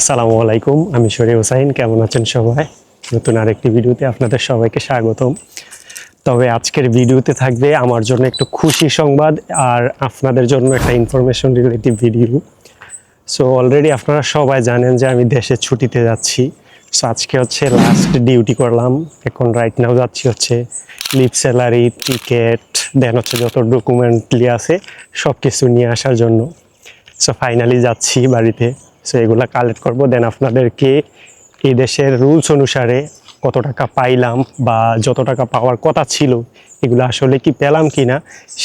আসসালামু আলাইকুম, আমি শরীফ হোসাইন, কেমন আছেন সবাই? নতুন আরেকটি ভিডিওতে আপনাদের সবাইকে স্বাগতম। তবে আজকের ভিডিওতে থাকবে আমার জন্য একটু খুশি সংবাদ আর আপনাদের জন্য একটা information relative video so already আপনারা সবাই জানেন যে আমি দেশে ছুটিতে যাচ্ছি। সো আজকে হচ্ছে লাস্ট ডিউটি করলাম। এখন রাইট নাও যাচ্ছি হচ্ছে লিপ স্যালারি টিকেট দেন হচ্ছে যত ডকুমেন্টলি আছে সব কিছু নিয়ে আসার জন্য। সো ফাইনালি যাচ্ছি বাড়িতে। সো এগুলা কালেক্ট করব। দেন আপনাদেরকে এই দেশের রুলস অনুসারে কত টাকা পাইলাম বা যত টাকা পাওয়ার কথা ছিল, এগুলো আসলে কি পেলাম কি না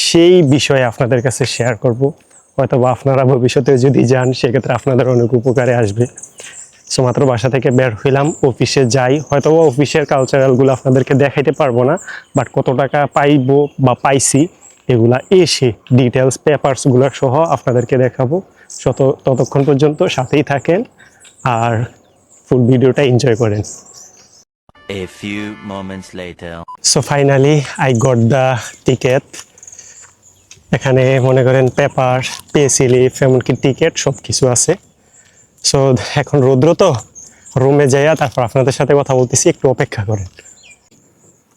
সেই বিষয়ে আপনাদের কাছে শেয়ার করব। হয়তো বা আপনারা ভবিষ্যতে যদি যান, সেক্ষেত্রে আপনাদের অনেক উপকারে আসবে। সো মাত্র বাসা থেকে বের হইলাম অফিসে যাই। হয়তো বা অফিসের কালচারালগুলো আপনাদেরকে দেখাইতে পারব না বাট কত টাকা পাইবো বা পাইছি, এগুলা এসে ডিটেলস পেপারসগুলো সহ আপনাদেরকে দেখাবো। যত ততক্ষণ পর্যন্ত সাথেই থাকেন আর ফুল ভিডিওটা এনজয় করেন। A few moments later. So finally I got the ticket এখানে মনে করেন পেপার পে স্লিপ এমনকি টিকিট সব কিছু আছে। সো এখন রৌদ্র তো রুমে যাইয়া তারপর আপনাদের সাথে কথা বলতেছি একটু অপেক্ষা করেন।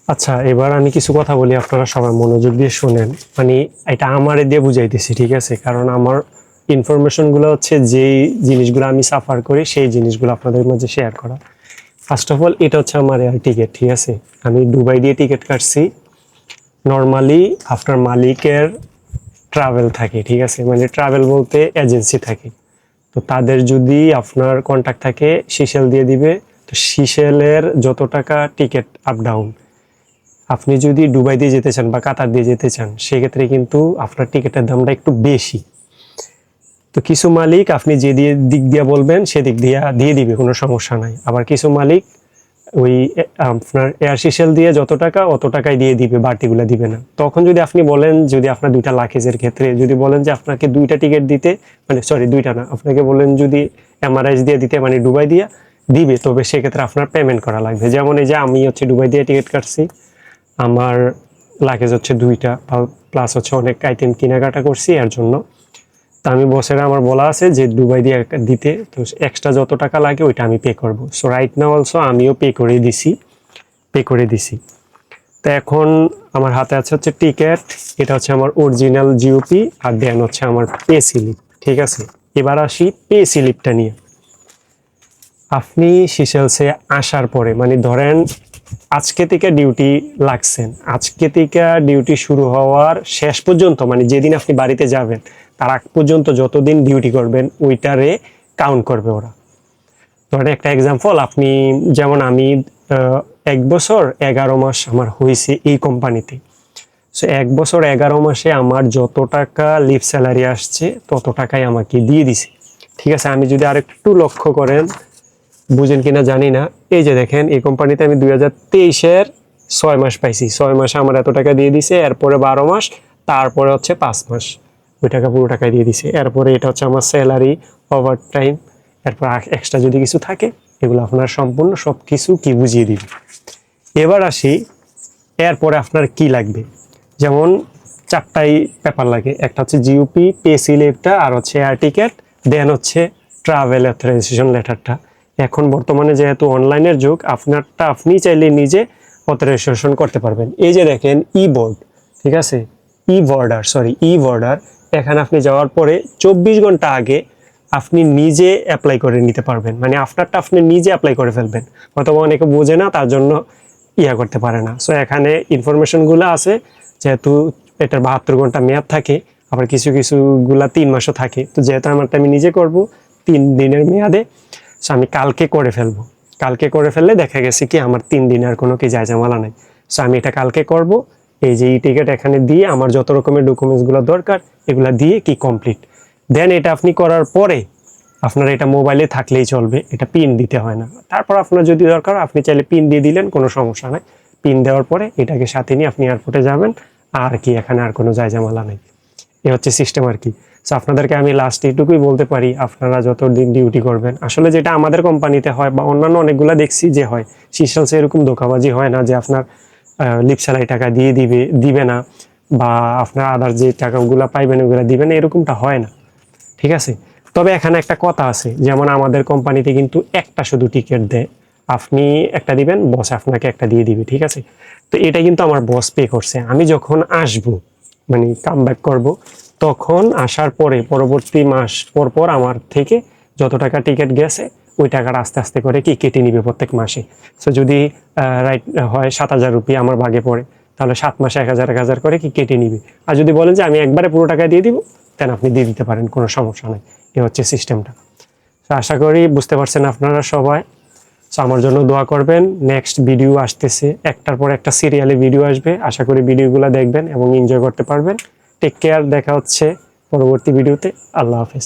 আচ্ছা এবার আমি কিছু কথা বলি আপনারা সবাই মনোযোগ দিয়ে শোনেন। মানে এটা আমারে দিয়ে বুঝাইতেছি ঠিক আছে? কারণ আমার ইনফরমেশনগুলো হচ্ছে যেই জিনিসগুলো আমি সাফার করি, সেই জিনিসগুলো আপনাদের মাঝে শেয়ার করা। ফার্স্ট অফ অল এটা হচ্ছে আমার এয়ার টিকিট ঠিক আছে? আমি দুবাই দিয়ে টিকিট কাটছি। নর্মালি আপনার মালিকের ট্রাভেল থাকে, ঠিক আছে? মানে ট্রাভেল বলতে এজেন্সি থাকে। তো তাদের যদি আপনার কন্ট্যাক্ট থাকে সিসেল দিয়ে দিবে। তো সিসেলের যত টাকা টিকিট আপ ডাউন আপনি যদি দুবাই দিয়ে যেতে চান বা কাতার দিয়ে যেতে চান, সেক্ষেত্রে কিন্তু আপনার টিকিটের দামটা একটু বেশি। তো কিছু মালিক আপনি যে দিয়ে দিক দিয়ে বলবেন, সেদিক দিয়ে দিয়ে দিবে, কোনো সমস্যা নাই। আবার কিছু মালিক ওই আপনার এয়ার সিসেল দিয়ে যত টাকা, অত টাকাই দিয়ে দিবে, বাড়তিগুলো দিবে না। তখন যদি আপনি বলেন, যদি আপনার দুইটা লাকেজের ক্ষেত্রে, যদি বলেন যে আপনাকে দুইটা টিকিট দিতে মানে সরি দুইটা না, আপনাকে বলেন যদি এমআরআইস দিয়ে দিতে মানে ডুবাই দিয়ে দিবে, তবে সেক্ষেত্রে আপনার পেমেন্ট করা লাগবে। যেমন এই যে আমি হচ্ছে ডুবাই দিয়ে টিকিট কাটছি, আমার লাগেজ হচ্ছে দুইটা প্লাস হচ্ছে অনেক আইটেম কেনাকাটা করছি, এর জন্য। তা আমি বসের আমার বলা আছে যে দুবাই দিয়ে দিতে, তো এক্সট্রা যত টাকা লাগে ওইটা আমি পে করব। সো রাইট নাও অলসো আমিও পে করে দিছি পে করে দিছি। তো এখন আমার হাতে আছে হচ্ছে টিকিট এটা হচ্ছে আমার অরিজিনাল জিওপি আর দেন হচ্ছে আমার পে স্লিপ ঠিক আছে? এবার আসি পে স্লিপটা নিয়ে। আপনি সিসেলসে আসার পরে মানে ধরেন আজকে থেকে ডিউটি লাগছেন, আজকে থেকে ডিউটি শুরু হওয়ার শেষ পর্যন্ত মানে যেদিন আপনি বাড়িতে যাবেন তার আগ পর্যন্ত যতদিন ডিউটি করবেন, ওইটারে কাউন্ট করবে ওরা। ধরেন একটা এক্সাম্পল আপনি যেমন আমি এক বছর এগারো মাস আমার হয়েছে এই কোম্পানিতে সো এক বছর এগারো মাসে আমার যত টাকা লিভ স্যালারি আসছে, তত টাকাই আমাকে দিয়ে দিছে। ঠিক আছে, আমি যদি আরেকটু লক্ষ্য করেন, বুঝেন কিনা জানি না। এই যে দেখেন, এই কোম্পানিতে আমি দুই হাজার তেইশের ছয় মাস পাইছি। ছয় মাসে আমার এত টাকা দিয়ে দিছে, এরপরে বারো মাস, তারপরে হচ্ছে পাঁচ মাস। ওই টাকা পুরো টাকা দিয়ে দিছে। এরপরে এটা হচ্ছে আমার স্যালারি ওভার টাইম এরপর এক্সট্রা যদি কিছু থাকে, এগুলো আপনার সম্পূর্ণ সব কিছু কি বুঝিয়ে দিবে। এবার আসি, এরপরে আপনার কি লাগবে? যেমন চারটাই পেপার লাগে, একটা হচ্ছে জিওপি পে স্লিপটা আর হচ্ছে এয়ার টিকেট দেন হচ্ছে ট্রাভেল অথরাইজেশন লেটারটা। এখন বর্তমানে যেহেতু অনলাইনের যুগ, আপনারটা আপনি চাইলে নিজে অথরাইজেশন করতে পারবেন। এই যে দেখেন ই বোর্ড ঠিক আছে? ই বর্ডার সরি ই বর্ডার এখানে আপনি যাওয়ার পরে চব্বিশ ঘণ্টা আগে আপনি নিজে অ্যাপ্লাই করে নিতে পারবেন। মানে আফটারটা আপনি নিজে অ্যাপ্লাই করে ফেলবেন। অথবা অনেকে বোঝে না, তার জন্য ইয়া করতে পারে না। সো এখানে ইনফরমেশনগুলো আছে, যেহেতু এটার বাহাত্তর ঘণ্টা মেয়াদ থাকে, আবার কিছু কিছুগুলা তিন মাসও থাকে। তো যেহেতু আমারটা আমি নিজে করব, তিন দিনের মেয়াদে সো আমি কালকে করে ফেলব। কালকে করে ফেললে দেখা গেছে কি, আমার তিন দিন আর কোনো কি জায়জামালা নাই। সো আমি এটা কালকে করব এই যে ই টিকিট এখানে দিয়ে আমার যত রকমের ডকুমেন্টসগুলো দরকার, এগুলা দিয়ে কি কমপ্লিট দেন এটা আপনি করার পরে আপনার এটা মোবাইলে থাকলেই চলবে, এটা পিন দিতে হয় না। তারপর আপনার যদি দরকার, আপনি চাইলে পিন দিয়ে দিলেন, কোনো সমস্যা নাই। পিন দেওয়ার পরে এটাকে সাথে নিয়ে আপনি এয়ারপোর্টে যাবেন, আর কি, এখানে আর কোনো জায়জামালা নেই। এ হচ্ছে সিস্টেম আর কি। সো আপনাদেরকে আমি লাস্ট এইটুকুই বলতে পারি, আপনারা যত দিন ডিউটি করবেন। আসলে যেটা আমাদের কোম্পানিতে হয় বা অন্যান্য অনেকগুলো দেখছি যে হয় সিসালসে এরকম ধোকাবাজি হয় না যে আপনার লিপ স্যালারি টাকা দিয়ে দিবে দিবে না বা আপনার আদার যে টাকাগুলো পাইবেন ওগুলো দিবে না এরকমটা হয় না। ঠিক আছে? তবে এখানে একটা কথা আছে, যেমন আমাদের কোম্পানিতে কিন্তু একটা শুধু টিকিট দেয়। আপনি একটা দিবেন বস আপনাকে একটা দিয়ে দিবে, ঠিক আছে? তো এটা কিন্তু আমার বস পে করছে। আমি যখন আসব মানে কাম ব্যাক করব, তখন আসার পরে, পরবর্তী মাস পর পর আমার থেকে যত টাকা টিকিট গেছে ওই টাকাটা আস্তে আস্তে করে কি কেটে নিবে প্রত্যেক মাসে। সো যদি রাইট হয় সাত হাজার রুপি আমার ভাগে পড়ে, তাহলে সাত মাসে এক হাজার এক হাজার করে কি কেটে নিবে। আর যদি বলেন যে আমি একবারে পুরো টাকা দিয়ে দিব দেন আপনি দিয়ে দিতে পারেন, কোনো সমস্যা নেই। এ হচ্ছে সিস্টেমটা তো আশা করি বুঝতে পারছেন আপনারা সবাই। সো আমার জন্য দোয়া করবেন। নেক্সট ভিডিও আসতেছে, একটার পর একটা সিরিয়ালে ভিডিও আসবে। আশা করি ভিডিওগুলো দেখবেন এবং এনজয় করতে পারবেন। টেক কেয়ার দেখা হচ্ছে পরবর্তী ভিডিওতে আল্লাহ হাফেজ।